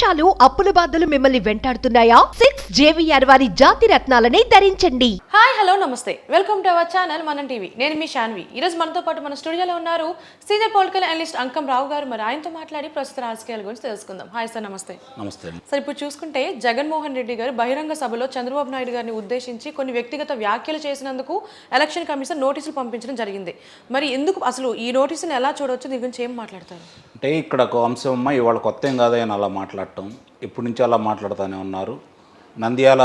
మోసాలు అప్పుల బాధలు మిమ్మల్ని వెంటాడుతున్నాయా? సిక్స్ జేవిఆర్ వారి జాతి రత్నాలని ధరించండి. హాయ్ హలో నమస్తే. వెల్కమ్ టు అవర్ ఛానల్ మనం టీవీ నేను మీ శాన్వి ఈ రోజు మనతో పాటు మన స్టూడియోలో ఉన్నారు senior political analyst Ankam Rao గారు. మరి ఆయనతో మాట్లాడి ప్రస్తుత రాజకీయాల గురించి తెలుసుకుందాం. హాయ్ సార్ నమస్తే. నమస్తే సార్ ఇప్పుడు చూసుకుంటే జగన్మోహన్ రెడ్డి గారు బహిరంగ సభలో చంద్రబాబు నాయుడు గారిని ఉద్దేశించి కొన్ని వ్యక్తిగత వ్యాఖ్యలు చేసినందుకు ఎలక్షన్ కమిషన్ నోటీసులు పంపించడం జరిగింది. మరి ఎందుకు అసలు ఈ నోటీసులు ఎలా చూడవచ్చు దీని గురించి ఏం మాట్లాడతారు? అంటే ఇక్కడ ఒక అంశం అమ్మ ఇవాళ కొత్త ఏం కాదని అలా మాట్లాడటం. ఇప్పటి నుంచి అలా మాట్లాడుతూనే ఉన్నారు. నంద్యాల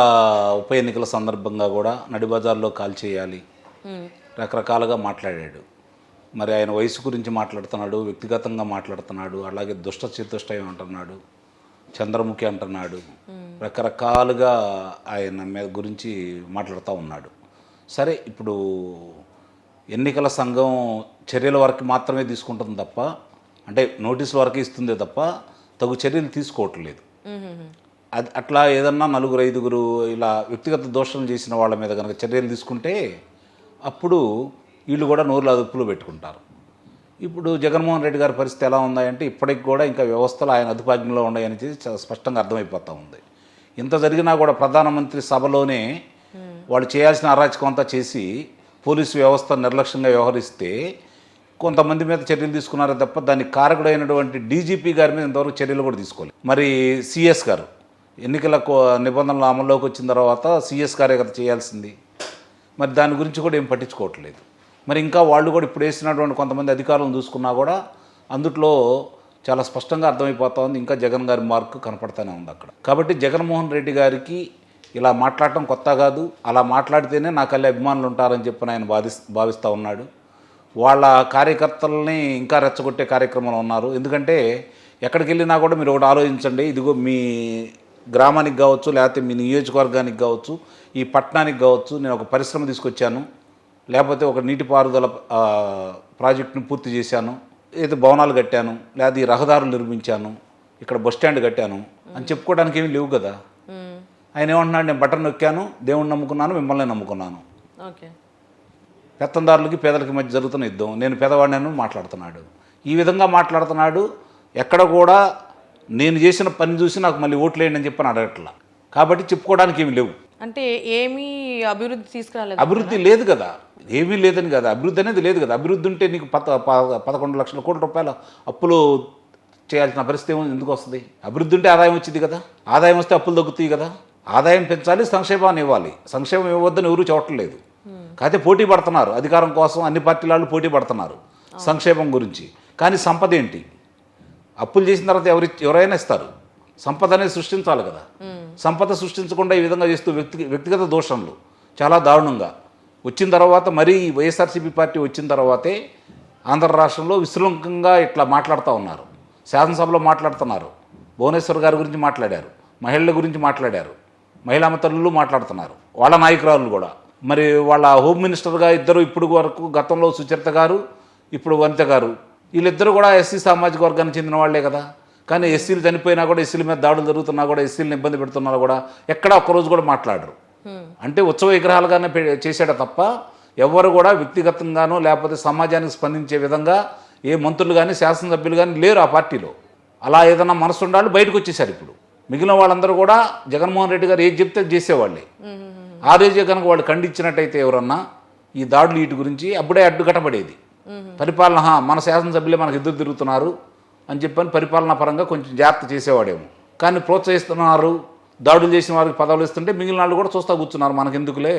ఉప ఎన్నికల సందర్భంగా కూడా నడిబజార్లో కాల్ చేయాలి. రకరకాలుగా మాట్లాడాడు. మరి ఆయన వయసు గురించి మాట్లాడుతున్నాడు వ్యక్తిగతంగా మాట్లాడుతున్నాడు అలాగే దుష్ట చతుష్టయం అంటున్నాడు చంద్రముఖి అంటున్నాడు. రకరకాలుగా ఆయన మీద గురించి మాట్లాడుతూ ఉన్నాడు. సరే ఇప్పుడు ఎన్నికల సంఘం చర్యల వరకు మాత్రమే తీసుకుంటుంది తప్ప అంటే నోటీసుల వరకు ఇస్తుందే తప్ప తగు చర్యలు తీసుకోవట్లేదు. అది అట్లా ఏదన్నా నలుగురు ఐదుగురు ఇలా వ్యక్తిగత దోషం చేసిన వాళ్ళ మీద కనుక చర్యలు తీసుకుంటే అప్పుడు వీళ్ళు కూడా నోరులు అదుపులో పెట్టుకుంటారు. ఇప్పుడు జగన్మోహన్ రెడ్డి గారి పరిస్థితి ఎలా ఉందంటే ఇప్పటికి కూడా ఇంకా వ్యవస్థలు ఆయన అదుపాజ్ఞలో ఉన్నాయని స్పష్టంగా అర్థమైపోతూ ఉంది. ఇంత జరిగినా కూడా ప్రధానమంత్రి సభలోనే వాళ్ళు చేయాల్సిన అరాచకం అంతా చేసి పోలీసు వ్యవస్థ నిర్లక్ష్యంగా వ్యవహరిస్తే కొంతమంది మీద చర్యలు తీసుకున్నారు తప్ప దానికి కారకుడైనటువంటి డీజీపీ గారి మీద ఇంతవరకు చర్యలు కూడా తీసుకోలేదు. మరి సిఎస్ గారు ఎన్నికల కో- నిబంధనలు అమల్లోకి వచ్చిన తర్వాత సిఎస్ గారే కదా చేయాల్సింది. మరి దాని గురించి కూడా ఏం పట్టించుకోవట్లేదు. మరి ఇంకా వాళ్ళు కూడా ఇప్పుడు వేసినటువంటి కొంతమంది అధికారులను చూసుకున్నా కూడా అందుట్లో చాలా స్పష్టంగా అర్థమైపోతా ఉంది ఇంకా జగన్ గారి మార్కు కనపడతానే ఉంది అక్కడ. కాబట్టి జగన్మోహన్ రెడ్డి గారికి ఇలా మాట్లాడటం కొత్త కాదు. అలా మాట్లాడితేనే నాకు అల్లి అభిమానులు ఉంటారని చెప్పి ఆయన బాధి భావిస్తూ ఉన్నాడు. వాళ్ళ కార్యకర్తలని ఇంకా రెచ్చగొట్టే కార్యక్రమంలో ఉన్నారు. ఎందుకంటే ఎక్కడికి వెళ్ళినా కూడా మీరు ఒకటి ఆలోచించండి. ఇదిగో మీ గ్రామానికి కావచ్చు లేకపోతే మీ నియోజకవర్గానికి కావచ్చు ఈ పట్టణానికి కావచ్చు నేను ఒక పరిశ్రమ తీసుకొచ్చాను. లేకపోతే ఒక నీటిపారుదల ప్రాజెక్టును పూర్తి చేశాను. ఏదో భవనాలు కట్టాను. లేదా ఈ రహదారులు నిర్మించాను. ఇక్కడ బస్ స్టాండ్ కట్టాను. అని చెప్పుకోవడానికి ఏమీ లేవు కదా. ఆయన ఏమంటున్నాడు నేను బటన్ నొక్కాను దేవుణ్ణి నమ్ముకున్నాను మిమ్మల్ని నమ్ముకున్నాను. ఓకే. పెత్తందారులకి పేదలకి మధ్య జరుగుతున్న యుద్ధం. నేను పేదవాడిని మాట్లాడుతున్నాడు. ఈ విధంగా మాట్లాడుతున్నాడు. ఎక్కడ కూడా నేను చేసిన పని చూసి నాకు మళ్ళీ ఓట్లు వేయండి అని చెప్పని అడగట్లా. కాబట్టి చెప్పుకోవడానికి ఏమి లేవు. అంటే ఏమీ అభివృద్ధి తీసుకురాలేదు అభివృద్ధి లేదు కదా. ఏమీ లేదని కదా. అభివృద్ధి అనేది లేదు కదా. అభివృద్ధి ఉంటే నీకు పద ప- పదకొండు లక్షల కోట్ల రూపాయల అప్పులు చేయాల్సిన పరిస్థితి ఎందుకు వస్తుంది? అభివృద్ధి ఉంటే ఆదాయం వచ్చింది కదా. ఆదాయం వస్తే అప్పులు తగ్గుతాయి కదా. ఆదాయం పెంచాలి సంక్షేమాన్ని ఇవ్వాలి. సంక్షేమం ఇవ్వద్దని ఎవరు చూడట్లేదు కాకపోతే పోటీ పడుతున్నారు. అధికారం కోసం అన్ని పార్టీల వాళ్ళు పోటీ పడుతున్నారు. సంక్షేమం గురించి. కానీ సంపద ఏంటి? అప్పులు చేసిన తర్వాత ఎవరి ఎవరైనా ఇస్తారు. సంపద అనేది సృష్టించాలి కదా. సంపద సృష్టించకుండా ఈ విధంగా చేస్తూ వ్యక్తి వ్యక్తిగత దోషంలు చాలా దారుణంగా. వచ్చిన తర్వాత మరీ వైఎస్ఆర్సీపీ పార్టీ వచ్చిన తర్వాతే ఆంధ్ర రాష్ట్రంలో విశృంఖంగా ఇట్లా మాట్లాడుతూ ఉన్నారు. శాసనసభలో మాట్లాడుతున్నారు. భువనేశ్వర్ గారి గురించి మాట్లాడారు. మహిళల గురించి మాట్లాడారు. మహిళా తల్లులు మాట్లాడుతున్నారు. వాళ్ళ నాయకురాలు కూడా. మరి వాళ్ళ హోమ్ మినిస్టర్గా ఇద్దరు ఇప్పుడు వరకు గతంలో సుచరిత గారు ఇప్పుడు వనిత గారు. వీళ్ళిద్దరూ కూడా ఎస్సీ సామాజిక వర్గానికి చెందిన వాళ్ళే కదా. కానీ ఎస్సీలు చనిపోయినా కూడా ఎస్సీల మీద దాడులు జరుగుతున్నా కూడా ఎస్సీలను ఇబ్బంది పెడుతున్నా కూడా ఎక్కడా ఒక్కరోజు కూడా మాట్లాడరు. అంటే ఉత్సవ విగ్రహాలుగానే చేశాడు తప్ప ఎవరు కూడా వ్యక్తిగతంగానో లేకపోతే సమాజానికి స్పందించే విధంగా ఏ మంత్రులు కానీ శాసనసభ్యులు కానీ లేరు ఆ పార్టీలో. అలా ఏదైనా మనసు ఉండాలి బయటకు వచ్చేసారు ఇప్పుడు. మిగిలిన వాళ్ళందరూ కూడా జగన్మోహన్ రెడ్డి గారు ఏది చెప్తే చేసేవాళ్ళే. ఆ రోజే కనుక వాళ్ళు ఖండించినట్టయితే ఎవరన్నా ఈ దాడులు వీటి గురించి అప్పుడే అడ్డుకట్టబడేది పరిపాలన హా, మన శాసనసభ్యులే మనకు ఎదురు తిరుగుతున్నారు అని చెప్పని పరిపాలనా పరంగా కొంచెం జాగ్రత్త చేసేవాడేమో. కానీ ప్రోత్సహిస్తున్నారు దాడులు చేసిన వారికి పదవులు ఇస్తుంటే మిగిలిన వాళ్ళు కూడా చూస్తా కూర్చున్నారు మనకెందుకులే?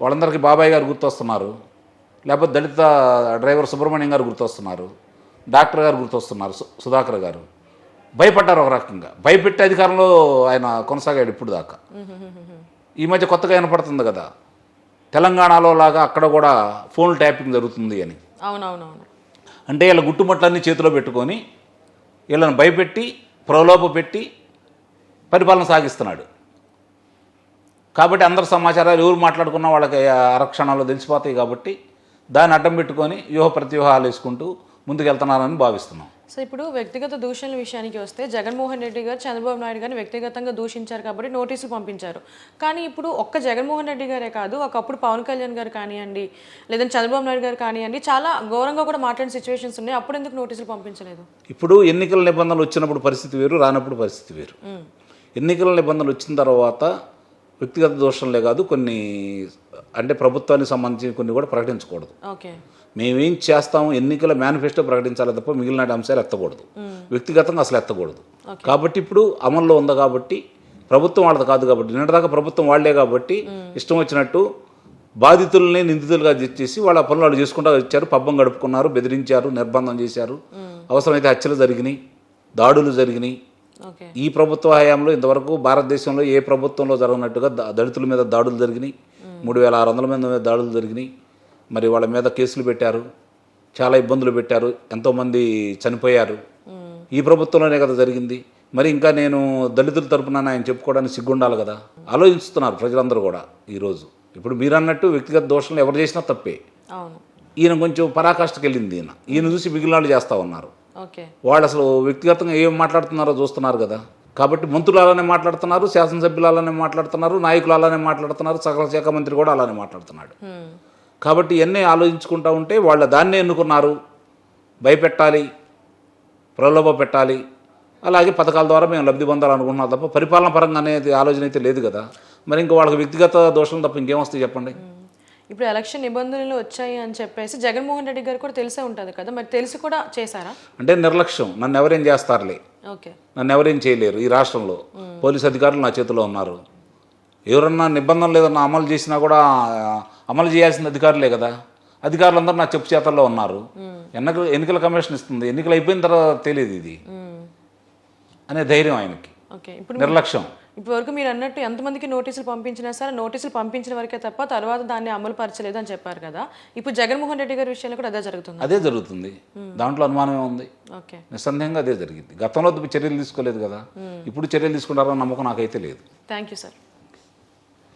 వాళ్ళందరికీ బాబాయ్ గారు గుర్తొస్తున్నారు. లేకపోతే దళిత డ్రైవర్ సుబ్రహ్మణ్యం గారు గుర్తొస్తున్నారు డాక్టర్ గారు గుర్తొస్తున్నారు సుధాకర్ గారు. భయపడ్డారు ఒక రకంగా. భయపెట్టే అధికారంలో ఆయన కొనసాగాడు ఇప్పుడు దాకా. ఈ మధ్య కొత్తగా వినపడుతుంది కదా. తెలంగాణలో లాగా అక్కడ కూడా ఫోన్ ట్యాపింగ్ జరుగుతుంది అని. అవునవునవును. అంటే వీళ్ళ గుట్టుమట్లన్నీ చేతిలో పెట్టుకొని వీళ్ళని భయపెట్టి ప్రలోభ పెట్టి పరిపాలన సాగిస్తున్నాడు. కాబట్టి అందరి సమాచారాలు ఎవరు మాట్లాడుకున్నా వాళ్ళకి ఆరక్షణాలు తెలిసిపోతాయి కాబట్టి దాన్ని అడ్డం పెట్టుకొని వ్యూహ ప్రతివ్యూహాలు వేసుకుంటూ ముందుకెళ్తున్నారని భావిస్తున్నాం. సో ఇప్పుడు వ్యక్తిగత దూషణల విషయానికి వస్తే జగన్మోహన్ రెడ్డి గారు చంద్రబాబు నాయుడు గారిని వ్యక్తిగతంగా దూషించారు కాబట్టి నోటీసులు పంపించారు. కానీ ఇప్పుడు ఒక్క జగన్మోహన్ రెడ్డి గారే కాదు ఒకప్పుడు పవన్ కళ్యాణ్ గారు కానివ్వండి లేదంటే చంద్రబాబు నాయుడు గారు కానివ్వండి చాలా ఘోరంగా కూడా మాట్లాడిన సిచ్యువేషన్స్ ఉన్నాయి. అప్పుడు ఎందుకు నోటీసులు పంపించలేదు? ఇప్పుడు ఎన్నికల నిబంధనలు వచ్చినప్పుడు పరిస్థితి వేరు రానప్పుడు పరిస్థితి వేరు. ఎన్నికల నిబంధనలు వచ్చిన తర్వాత వ్యక్తిగత దోషంలే కాదు కొన్ని అంటే ప్రభుత్వానికి సంబంధించి కొన్ని కూడా ప్రకటించకూడదు. మేమేం చేస్తాము ఎన్నికల మేనిఫెస్టో ప్రకటించాలి తప్ప మిగిలిన అంశాలు ఎత్తకూడదు. వ్యక్తిగతంగా అసలు ఎత్తకూడదు. కాబట్టి ఇప్పుడు అమల్లో ఉంది కాబట్టి ప్రభుత్వం వాళ్ళది కాదు కాబట్టి నిన్నటిదాకా ప్రభుత్వం వాళ్ళే కాబట్టి ఇష్టం వచ్చినట్టు బాధితుల్ని నిందితులుగా చేసి వాళ్ళ పనులు వాళ్ళు చేసుకుంటూ వచ్చారు పబ్బం గడుపుకున్నారు బెదిరించారు నిర్బంధం చేశారు. అవసరమైతే హత్యలు జరిగినాయి దాడులు జరిగినాయి. ఈ ప్రభుత్వ హయాంలో ఇంతవరకు భారతదేశంలో ఏ ప్రభుత్వంలో జరగనట్టుగా దళితుల మీద దాడులు జరిగినాయి. మూడు వేల ఆరు వందల మంది మీద దాడులు జరిగినాయి. మరి వాళ్ళ మీద కేసులు పెట్టారు. చాలా ఇబ్బందులు పెట్టారు. ఎంతోమంది చనిపోయారు. ఈ ప్రభుత్వంలోనే కదా జరిగింది. మరి ఇంకా నేను దళితుల తరపున ఆయన చెప్పుకోవడానికి సిగ్గుండాలి కదా. ఆలోచిస్తున్నారు ప్రజలందరూ కూడా ఈరోజు ఇప్పుడు మీరు అన్నట్టు వ్యక్తిగత దోషాలు ఎవరు చేసినా తప్పే. ఈయన కొంచెం పరాకాష్ఠకి వెళ్ళింది ఈయన. ఈయన చూసి మిగిలిన వాళ్ళు చేస్తూ ఉన్నారు. వాళ్ళు అసలు వ్యక్తిగతంగా ఏం మాట్లాడుతున్నారో చూస్తున్నారు కదా. కాబట్టి మంత్రులు అలానే మాట్లాడుతున్నారు శాసనసభ్యులు అలానే మాట్లాడుతున్నారు నాయకులు అలానే మాట్లాడుతున్నారు సకల శాఖ మంత్రి కూడా అలానే మాట్లాడుతున్నాడు. కాబట్టి ఇవన్నీ ఆలోచించుకుంటూ ఉంటే వాళ్ళ దాన్నే ఎన్నుకున్నారు. భయపెట్టాలి ప్రలోభ పెట్టాలి. అలాగే పథకాల ద్వారా మేము లబ్ధి పొందాలనుకుంటున్నాం తప్ప పరిపాలన పరంగా అనేది ఆలోచన అయితే లేదు కదా. మరి ఇంకా వాళ్ళకి వ్యక్తిగత దోషం తప్ప ఇంకేం వస్తాయి చెప్పండి? ఇప్పుడు ఎలక్షన్ నిబంధనలు వచ్చాయి అని చెప్పేసి జగన్మోహన్ రెడ్డి గారు కూడా తెలిసే ఉంటుంది కదా. మరి తెలిసి కూడా చేశారా? అంటే నిర్లక్ష్యం. నన్ను ఎవరేం చేస్తారులే? నన్ను ఎవరేం చేయలేరు ఈ రాష్ట్రంలో. పోలీస్ అధికారులు నా చేతిలో ఉన్నారు. ఎవరన్నా నిబంధనలు ఏదన్నా అమలు చేసినా కూడా అమలు చేయాల్సిన అధికారులే కదా. అధికారులందరూ నా చెప్పు చేతల్లో ఉన్నారు. ఎన్నికల ఎన్నికల కమిషన్ ఇస్తుంది. ఎన్నికలు అయిపోయిన తర్వాత తెలియదు ఇది. అనే ధైర్యం ఆయనకి. నిర్లక్ష్యం. ఇప్పటి వరకు మీరు అన్నట్టు ఎంతమందికి నోటీసులు పంపించినా సరే నోటీసులు పంపించిన వరకే తప్ప తర్వాత దాన్ని అమలు పరచలేదు అని చెప్పారు కదా. ఇప్పుడు జగన్మోహన్ రెడ్డి గారి విషయంలో కూడా అదే జరుగుతుంది. అదే జరుగుతుంది. దాంట్లో అనుమానమే ఉంది. ఓకే నిస్సందేహంగా అదే జరిగింది. గతంలో చర్యలు తీసుకోలేదు కదా. ఇప్పుడు చర్యలు తీసుకుంటారన్న నమ్మకం నాకైతే లేదు. Thank you sir